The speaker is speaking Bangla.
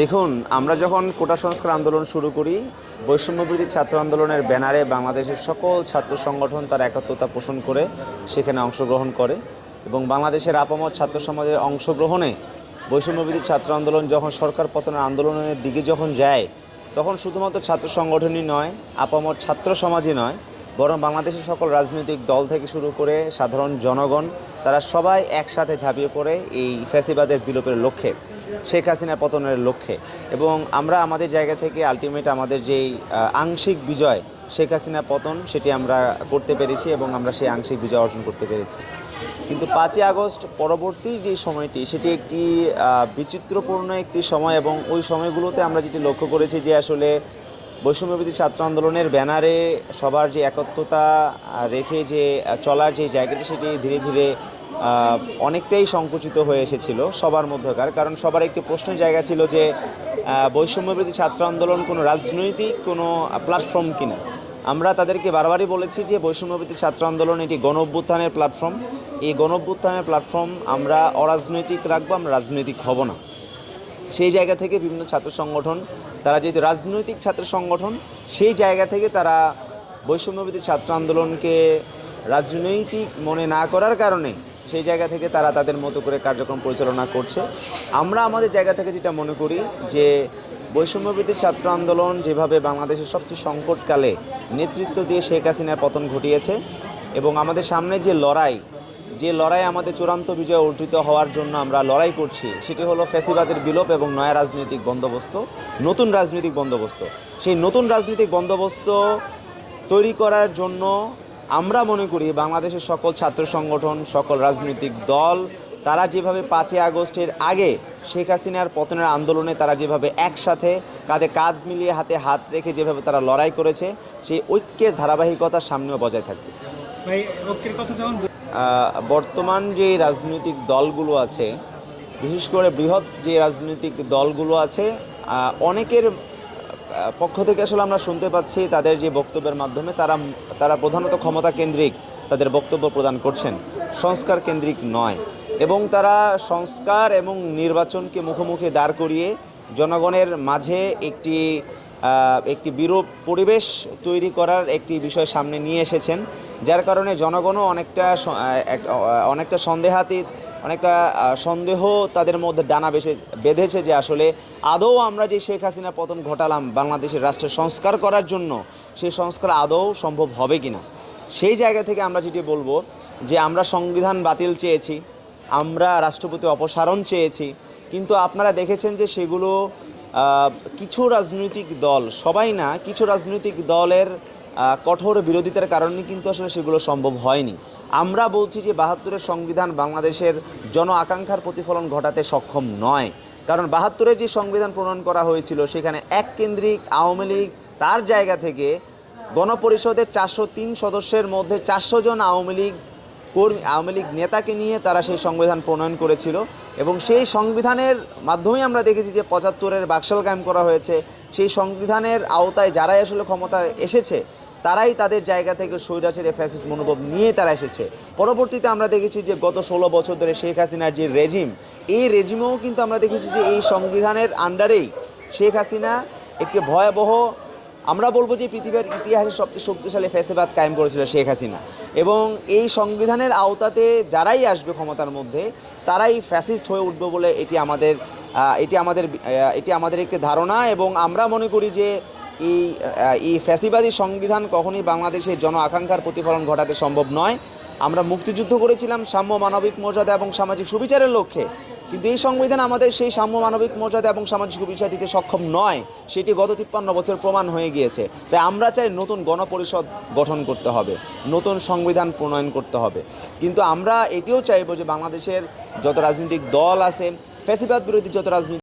দেখুন, আমরা যখন কোটা সংস্কার আন্দোলন শুরু করি বৈষম্যবৃত্তি ছাত্র আন্দোলনের ব্যানারে বাংলাদেশের সকল ছাত্র সংগঠন তার একাত্মতা পোষণ করে সেখানে অংশগ্রহণ করে এবং বাংলাদেশের আপামত ছাত্র সমাজের অংশগ্রহণে বৈষম্যবৃত্তি ছাত্র আন্দোলন যখন সরকার পতনের আন্দোলনের দিকে যখন যায়, তখন শুধুমাত্র ছাত্র সংগঠনই নয় আপামত ছাত্র সমাজই নয় বরং বাংলাদেশের সকল রাজনৈতিক দল থেকে শুরু করে সাধারণ জনগণ, তারা সবাই একসাথে ঝাঁপিয়ে পড়ে এই ফ্যাসিবাদের বিলোপের লক্ষ্যে, শেখ হাসিনা পতনের লক্ষ্যে। এবং আমরা আমাদের জায়গা থেকে আলটিমেট আমাদের যেই আংশিক বিজয়, শেখ হাসিনা পতন, সেটি আমরা করতে পেরেছি এবং আমরা সেই আংশিক বিজয় অর্জন করতে পেরেছি। কিন্তু পাঁচই আগস্ট পরবর্তী যে সময়টি, সেটি একটি বিচিত্রপূর্ণ একটি সময় এবং ওই সময়গুলোতে আমরা যেটি লক্ষ্য করেছি যে আসলে বৈষম্যবিধি ছাত্র আন্দোলনের ব্যানারে সবার যে একত্রতা রেখে যে চলার যে জায়গাটি, সেটি ধীরে ধীরে অনেকটাই সংকুচিত হয়ে এসেছিল সবার মধ্যকার। কারণ সবার একটি প্রশ্নের জায়গা ছিল যে বৈষম্যবিধি ছাত্র আন্দোলন কোনো রাজনৈতিক, কোনো প্ল্যাটফর্ম কিনা। আমরা তাদেরকে বারবারই বলেছি যে বৈষম্যবিধি ছাত্র আন্দোলন এটি গণ প্ল্যাটফর্ম এই গণ প্ল্যাটফর্ম আমরা অরাজনৈতিক রাখব, আমরা রাজনৈতিক হব না। সেই জায়গা থেকে বিভিন্ন ছাত্র সংগঠন, তারা যেহেতু রাজনৈতিক ছাত্র সংগঠন, সেই জায়গা থেকে তারা বৈষম্যবিধি ছাত্র আন্দোলনকে রাজনৈতিক মনে না করার কারণে সেই জায়গা থেকে তারা তাদের মতো করে কার্যক্রম পরিচালনা করছে। আমরা আমাদের জায়গা থেকে যেটা মনে করি যে বৈষম্যবিধি ছাত্র আন্দোলন যেভাবে বাংলাদেশের সবচেয়ে সংকটকালে নেতৃত্ব দিয়ে শেখ হাসিনার পতন ঘটিয়েছে এবং আমাদের সামনে যে লড়াই যে লড়াই আমাদের চূড়ান্ত বিজয় অর্জিত হওয়ার জন্য আমরা লড়াই করছি, সেটি হলো ফ্যাসিবাদের বিলোপ এবং নয়া রাজনৈতিক বন্দোবস্ত, নতুন রাজনৈতিক বন্দোবস্ত। সেই নতুন রাজনৈতিক বন্দোবস্ত তৈরি করার জন্য আমরা মনে করি বাংলাদেশের সকল ছাত্র সংগঠন, সকল রাজনৈতিক দল, তারা যেভাবে পাঁচই আগস্টের আগে শেখ হাসিনার পতনের আন্দোলনে তারা যেভাবে একসাথে কাঁধে কাঁধ মিলিয়ে হাতে হাত রেখে যেভাবে তারা লড়াই করেছে, সেই ঐক্যের ধারাবাহিকতা সামনেও বজায় থাকবে। ভাই ঐক্যের কথা যখন বর্তমান যে রাজনৈতিক দলগুলো আছে, বিশেষ করে বৃহৎ যে রাজনৈতিক দলগুলো আছে অনেকের পক্ষ থেকে আসলে আমরা শুনতে পাচ্ছি তাদের যে বক্তব্যের মাধ্যমে তারা তারা প্রধানত ক্ষমতা কেন্দ্রিক তাদের বক্তব্য প্রদান করছেন, সংস্কার কেন্দ্রিক নয়। এবং তারা সংস্কার এবং নির্বাচনকে মুখোমুখি দাঁড় করিয়ে জনগণের মাঝে একটি একটি বিরূপ পরিবেশ তৈরি করার একটি বিষয় সামনে নিয়ে এসেছেন, যার কারণে জনগণও অনেকটা অনেকটা সন্দেহাতীত, অনেকটা সন্দেহ তাদের মধ্যে ডানা বেসে বেঁধেছে যে আসলে আদৌ আমরা যে শেখ হাসিনা পতন ঘটালাম বাংলাদেশের রাষ্ট্রের সংস্কার করার জন্য, সেই সংস্কার আদৌ সম্ভব হবে কিনা? সেই জায়গা থেকে আমরা যেটি বলব যে আমরা সংবিধান বাতিল চেয়েছি, আমরা রাষ্ট্রপতি অপসারণ চেয়েছি, কিন্তু আপনারা দেখেছেন যে সেগুলো কিছু রাজনৈতিক দল, সবাই না, কিছু রাজনৈতিক দলের কঠোর বিরোধিতার কারণে কিন্তু আসলে সেগুলো সম্ভব হয়নি। আমরা বলছি যে বাহাত্তরের সংবিধান বাংলাদেশের জন আকাঙ্ক্ষার প্রতিফলন ঘটাতে সক্ষম নয়। কারণ বাহাত্তরের যে সংবিধান প্রণয়ন করা হয়েছিল, সেখানে এক কেন্দ্রিক আওয়ামী লীগ তার জায়গা থেকে গণপরিষদের চারশো তিন সদস্যের মধ্যে চারশো জন আওয়ামী লীগ কর্মী, আওয়ামী লীগ নেতাকে নিয়ে তারা সেই সংবিধান প্রণয়ন করেছিল এবং সেই সংবিধানের মাধ্যমেই আমরা দেখেছি যে পঁচাত্তরের বাকশাল কায়েম করা হয়েছে। সেই সংবিধানের আওতায় যারাই আসলে ক্ষমতা এসেছে, তারাই তাদের জায়গা থেকে স্বৈরাচারী ফ্যাসিস্ট মনোভাব নিয়ে তারা এসেছে। পরবর্তীতে আমরা দেখেছি যে গত ষোলো বছর ধরে শেখ হাসিনার যে রেজিম, এই রেজিমেও কিন্তু আমরা দেখেছি যে এই সংবিধানের আন্ডারেই শেখ হাসিনা একটি ভয়াবহ আমরা বলব যে পৃথিবীর ইতিহাসে সবচেয়ে শক্তিশালী ফ্যাসিবাদ কায়েম করেছিল শেখ হাসিনা। এবং এই সংবিধানের আওতাতে যারাই আসবে ক্ষমতার মধ্যে, তারাই ফ্যাসিস্ট হয়ে উঠবে বলে এটি আমাদের এটি আমাদের এটি আমাদের একটি ধারণা। এবং আমরা মনে করি যে এই এই ফ্যাসিবাদী সংবিধান কখনই বাংলাদেশের জন আকাঙ্ক্ষার প্রতিফলন ঘটাতে সম্ভব নয়। আমরা মুক্তিযুদ্ধ করেছিলাম সাম্য মানবিক মর্যাদা এবং সামাজিক সুবিচারের লক্ষ্যে। কিন্তু এই সংবিধান আমাদের সেই সাম্য মানবিক মর্যাদা এবং সামাজিক সুবিচার দিতে সক্ষম নয়, সেটি গত তিপ্পান্ন বছর প্রমাণ হয়ে গিয়েছে। তাই আমরা চাই নতুন গণপরিষদ গঠন করতে হবে, নতুন সংবিধান প্রণয়ন করতে হবে। কিন্তু আমরা এটিও চাইব যে বাংলাদেশের যত রাজনৈতিক দল আছে, ফ্যাসিবাদ বিরোধী যত রাজনৈতিক